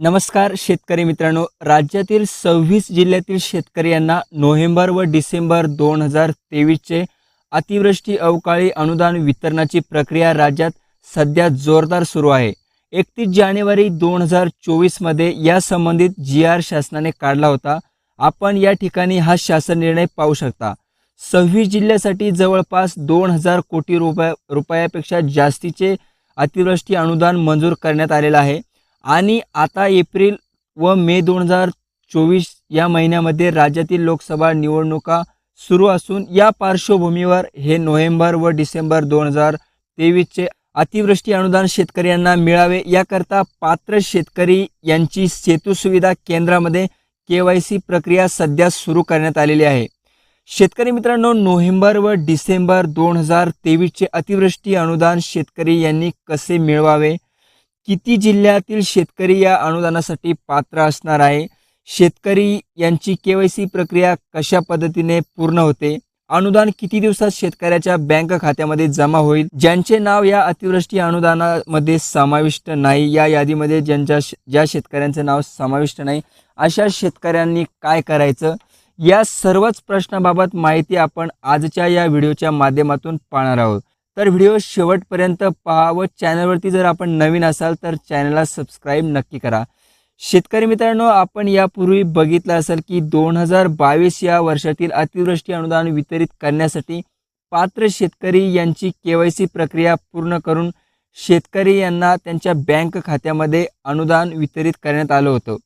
नमस्कार शेतकरी मित्रांनो राज्यातील सव्वीस जिल्ह्यातील शेतकरी यांना नोव्हेंबर व डिसेंबर दोन हजार तेवीसचे अतिवृष्टी अवकाळी अनुदान वितरणाची प्रक्रिया राज्यात सध्या जोरदार सुरू आहे. एकतीस जानेवारी दोन हजार चोवीसमध्ये या संबंधित जी आर शासनाने काढला होता. आपण या ठिकाणी हा शासन निर्णय पाहू शकता. सव्वीस जिल्ह्यासाठी जवळपास दोन हजार कोटी रुपया रुपयापेक्षा जास्तीचे अतिवृष्टी अनुदान मंजूर करण्यात आलेलं आहे. आणि आता एप्रिल व मे दोन हजार चोवीस या महिन्यामध्ये राज्यातील लोकसभा निवडणुका सुरू असून या पार्श्वभूमीवर हे नोव्हेंबर व डिसेंबर दोन हजार तेवीसचे अतिवृष्टी अनुदान शेतकऱ्यांना मिळावे याकरता पात्र शेतकरी यांची सेतू सुविधा केंद्रामध्ये के वाय सी प्रक्रिया सध्या सुरू करण्यात आलेली आहे. शेतकरी मित्रांनो नोव्हेंबर व डिसेंबर दोन हजार तेवीसचे अतिवृष्टी अनुदान शेतकरी यांनी कसे मिळवावे? किती जिल्ह्यातील शेतकरी या अनुदानासाठी पात्र असणार आहे? शेतकरी यांची के वाय सी प्रक्रिया कशा पद्धतीने पूर्ण होते? अनुदान किती दिवसात शेतकऱ्याच्या बँक खात्यामध्ये जमा होईल? ज्यांचे नाव या अतिवृष्टी अनुदानामध्ये समाविष्ट नाही या यादीमध्ये ज्यांच्या ज्या शेतकऱ्यांचं नाव समाविष्ट नाही अशा शेतकऱ्यांनी काय करायचं? या सर्वच प्रश्नाबाबत माहिती आपण आजच्या या व्हिडिओच्या माध्यमातून पाहणार आहोत. तर व्हिडिओ शेवटपर्यंत पहा व चॅनलवरती जर आपण नवीन असाल तर चॅनलला सबस्क्राईब नक्की करा. शेतकरी मित्रांनो आपण यापूर्वी बघितलं असेल की दोन हजार बावीस या वर्षातील अतिवृष्टी अनुदान वितरित करण्यासाठी पात्र शेतकरी यांची के वाय सी प्रक्रिया पूर्ण करून शेतकरी यांना त्यांच्या बँक खात्यामध्ये अनुदान वितरित करण्यात आलं होतं.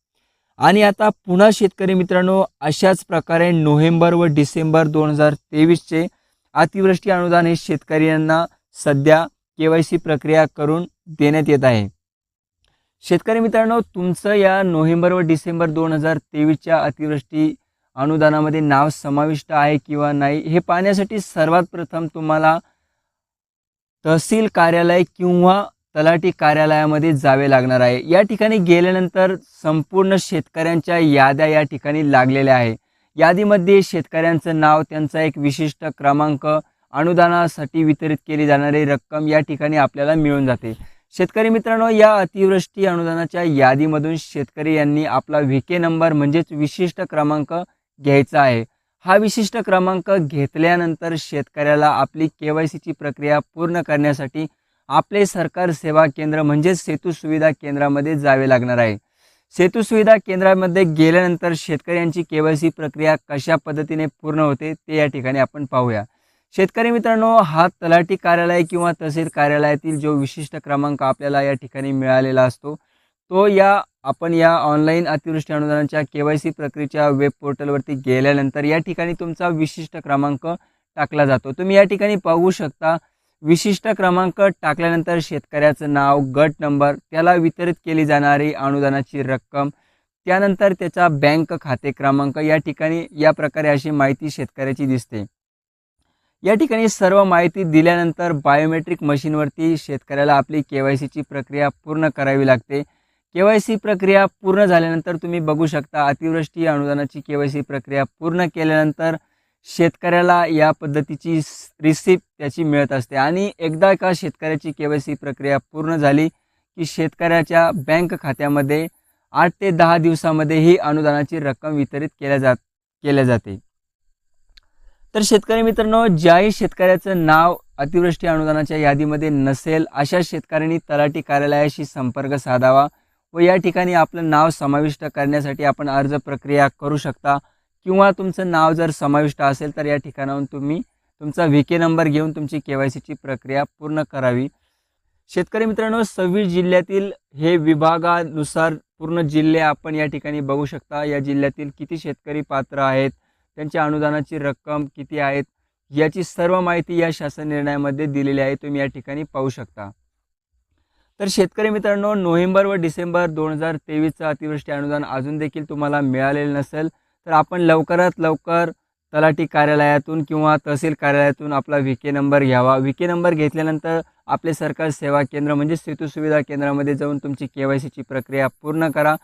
आणि आता पुन्हा शेतकरी मित्रांनो अशाच प्रकारे नोव्हेंबर व डिसेंबर दोन हजार तेवीसचे अतिवृष्टी अनुदान हे शेतकऱ्यांना सध्या के वाय सी प्रक्रिया करून देण्यात येत आहे. शेतकरी मित्रांनो तुमचं या नोव्हेंबर व डिसेंबर दोन हजार तेवीसच्या अतिवृष्टी अनुदानामध्ये नाव समाविष्ट आहे किंवा नाही हे पाहण्यासाठी सर्वात प्रथम तुम्हाला तहसील कार्यालय किंवा तलाठी कार्यालयामध्ये जावे लागणार आहे. या ठिकाणी गेल्यानंतर संपूर्ण शेतकऱ्यांच्या याद्या या ठिकाणी लागलेल्या आहे. यादीमध्ये शेतकऱ्यांचं नाव त्यांचा एक विशिष्ट क्रमांक अनुदानासाठी वितरित केली जाणारी रक्कम या ठिकाणी आपल्याला मिळून जाते. शेतकरी मित्रांनो या अतिवृष्टी अनुदानाच्या यादीमधून शेतकरी यांनी आपला व्ही के नंबर म्हणजेच विशिष्ट क्रमांक घ्यायचा आहे. हा विशिष्ट क्रमांक घेतल्यानंतर शेतकऱ्याला आपली के वाय सीची प्रक्रिया पूर्ण करण्यासाठी आपले सरकार सेवा केंद्र म्हणजेच सेतू सुविधा केंद्रामध्ये जावे लागणार आहे. सेतू सुविधा केंद्रामध्ये गेल्यानंतर शेतकऱ्यांची के वाय सी प्रक्रिया कशा पद्धतीने पूर्ण होते ते या ठिकाणी आपण पाहूया. शेतकरी मित्रांनो हा तलाठी कार्यालय किंवा तहसील कार्यालयातील जो विशिष्ट क्रमांक आपल्याला या ठिकाणी मिळालेला असतो तो या आपण या ऑनलाईन अतिवृष्टी अनुदानाच्या के वाय सी प्रक्रियेच्या वेब पोर्टलवरती गेल्यानंतर या ठिकाणी तुमचा विशिष्ट क्रमांक टाकला जातो. तुम्ही या ठिकाणी पाहू शकता विशिष्ट क्रमांक टाकल्यानंतर शेतकऱ्याचं नाव गट नंबर त्याला वितरित केली जाणारी अनुदानाची रक्कम त्यानंतर त्याचा बँक खाते क्रमांक या ठिकाणी या प्रकारे अशी माहिती शेतकऱ्याची दिसते. या ठिकाणी सर्व माहिती दिल्यानंतर बायोमेट्रिक मशीनवरती शेतकऱ्याला आपली के वाय सीची प्रक्रिया पूर्ण करावी लागते. के वाय सी प्रक्रिया पूर्ण झाल्यानंतर तुम्ही बघू शकता अतिवृष्टी अनुदानाची के वाय सी प्रक्रिया पूर्ण केल्यानंतर शेतकऱ्याला या पद्धतीची रिसिप्ट त्याची मिळत असते. आणि एकदा का शेतकऱ्याची के वाय सी प्रक्रिया पूर्ण झाली की शेतकऱ्याच्या बँक खात्यामध्ये आठ ते दहा दिवसामध्ये ही अनुदानाची रक्कम वितरित केल्या जात केल्या जाते. तर शेतकरी मित्रांनो ज्याही शेतकऱ्याचं नाव अतिवृष्टी अनुदानाच्या यादीमध्ये नसेल अशा शेतकऱ्यांनी तलाठी कार्यालयाशी संपर्क साधावा व या ठिकाणी आपलं नाव समाविष्ट करण्यासाठी आपण अर्ज प्रक्रिया करू शकता. किंवा तुमचं नाव जर समाविष्ट असेल तर या ठिकाणाहून तुम्ही तुमचा व्ही के नंबर घेऊन तुमची के वाय सीची प्रक्रिया पूर्ण करावी. शेतकरी मित्रांनो सव्वीस जिल्ह्यातील हे विभागानुसार पूर्ण जिल्हे आपण या ठिकाणी बघू शकता. या जिल्ह्यातील किती शेतकरी पात्र आहेत त्यांच्या अनुदानाची रक्कम किती आहेत याची सर्व माहिती या शासन निर्णयामध्ये दिलेली आहे. तुम्ही या ठिकाणी पाहू शकता. तर शेतकरी मित्रांनो नोव्हेंबर व डिसेंबर दोन हजार तेवीसचं अतिवृष्टी अनुदान अजून देखील तुम्हाला मिळालेलं नसेल तर आपण लवकरात लवकर तलाठी कार्यालयातून किंवा तहसील कार्यालयातून आपला व्ही के नंबर घ्यावा. व्ही के नंबर घेतल्यानंतर आपले सरकार सेवा केंद्र म्हणजे सेतू सुविधा केंद्रामध्ये जाऊन तुमची के वाय सीची प्रक्रिया पूर्ण करा.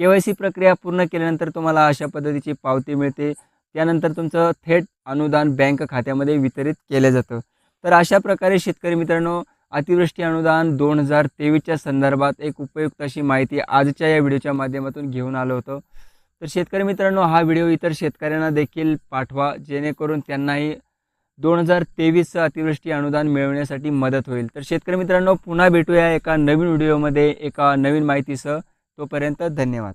के वाय सी प्रक्रिया पूर्ण केल्यानंतर तुम्हाला अशा पद्धतीची पावती मिळते. त्यानंतर तुमचं थेट अनुदान बँक खात्यामध्ये वितरित केलं जातं. तर अशा प्रकारे शेतकरी मित्रांनो अतिवृष्टी अनुदान दोन हजार तेवीसच्या संदर्भात एक उपयुक्त अशी माहिती आजच्या या व्हिडिओच्या माध्यमातून घेऊन आलो होतो. तर शेतकरी मित्रांनो हा व्हिडिओ इतर शेतकऱ्यांना देखील पाठवा जेणेकरून त्यांनाही दोन हजार तेवीसचं अतिवृष्टी अनुदान मिळवण्यासाठी मदत होईल. तर शेतकरी मित्रांनो पुन्हा भेटूया एका नवीन व्हिडिओमध्ये एका नवीन माहितीसह. तोपर्यंत धन्यवाद.